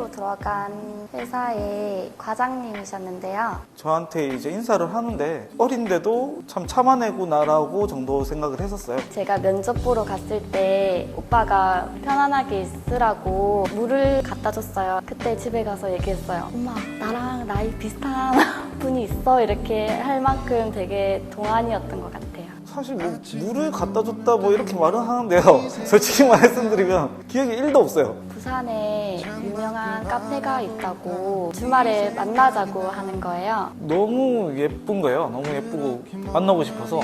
오래간 회사의 과장님이셨는데요. 저한테 이제 인사를 하는데 어린데도 참 참아내구나라고 정도 생각을 했었어요. 제가 면접 보러 갔을 때 오빠가 편안하게 있으라고 물을 갖다 줬어요. 그때 집에 가서 얘기했어요. 엄마, 나랑 나이 비슷한 분이 있어. 이렇게 할 만큼 되게 동안이었던 것 같아요. 사실 뭐 물을 갖다 줬다 뭐 이렇게 말은 하는데요. 솔직히 말씀드리면 기억이 1도 없어요. 부산에 유명한 카페가 있다고 주말에 만나자고 하는 거예요. 너무 예쁜 거예요. 너무 예쁘고 만나고 싶어서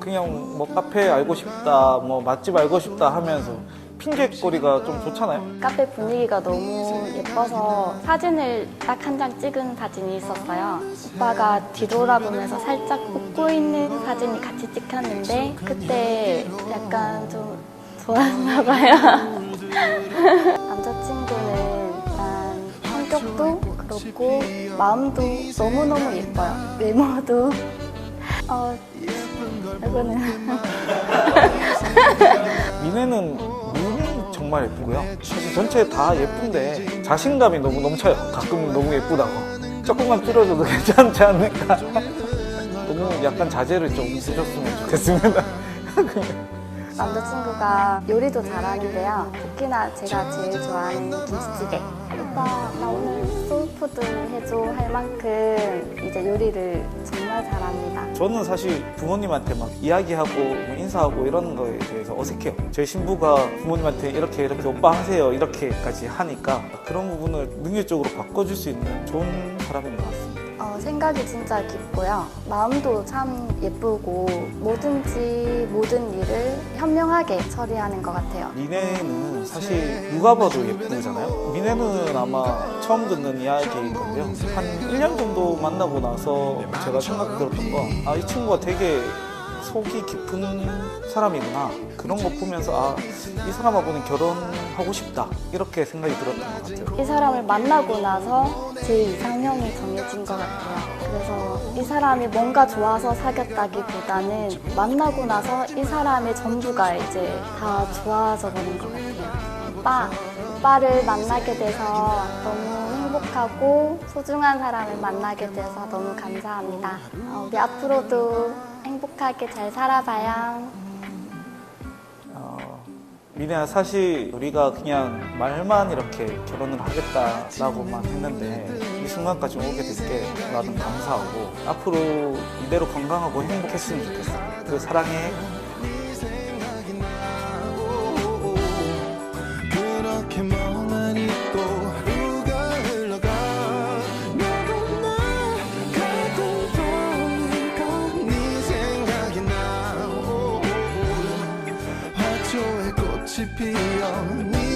그냥 뭐 카페 알고 싶다, 뭐 맛집 알고 싶다 하면서 핑계거리가 좀 좋잖아요. 카페 분위기가 너무 예뻐서 사진을 딱 한 장 찍은 사진이 있었어요. 오빠가 뒤돌아보면서 살짝 웃고 있는 사진이 같이 찍혔는데 그때 약간 좀 좋았나 봐요. 남자친구는 일단 성격도 그렇고 마음도 너무너무 예뻐요. 외모도 어 이거는 미네는 눈이 정말 예쁘고요. 사실 전체 다 예쁜데 자신감이 너무 넘쳐요. 가끔 너무 예쁘다고. 조금만 줄여줘도 괜찮지 않을까. 너무 약간 자제를 좀 해줬으면 좋겠습니다. 남자친구가 요리도 잘하는데요. 특히나 제가 제일 좋아하는 김치찌개. 오빠 나 오늘 소울푸드 해줘 할 만큼 이제 요리를 정말 잘합니다. 저는 사실 부모님한테 막 이야기하고 뭐 인사하고 이런 거에 대해서 어색해요. 제 신부가 부모님한테 이렇게 이렇게 오빠 하세요 이렇게까지 하니까 그런 부분을 능률적으로 바꿔줄 수 있는 좋은 사람인 것 같습니다. 어, 생각이 진짜 깊고요. 마음도 참 예쁘고 뭐든지 모든 일을 현명하게 처리하는 것 같아요. 미네는 사실 누가 봐도 예쁘잖아요. 미네는 아마 처음 듣는 이야기인 건데요. 한 1년 정도 만나고 나서 제가 생각 들었던 거, 아, 이 친구가 되게 속이 깊은 사람이구나. 그런 거 보면서, 아, 이 사람하고는 결혼하고 싶다. 이렇게 생각이 들었던 것 같아요. 이 사람을 만나고 나서 제 이상형이 정해진 것 같아요. 그래서 이 사람이 뭔가 좋아서 사귀었다기보다는 만나고 나서 이 사람의 전부가 이제 다 좋아져 버린 것 같아요. 오빠, 오빠를 만나게 돼서 너무 행복하고 소중한 사람을 만나게 돼서 너무 감사합니다. 어, 우리 앞으로도 행복하게 잘 살아봐요. 어, 미네야 사실 우리가 그냥 말만 이렇게 결혼을 하겠다라고만 했는데 이 순간까지 오게 된게 나는 감사하고 앞으로 이대로 건강하고 행복했으면 좋겠어. 그리고 사랑해. 꽃이 네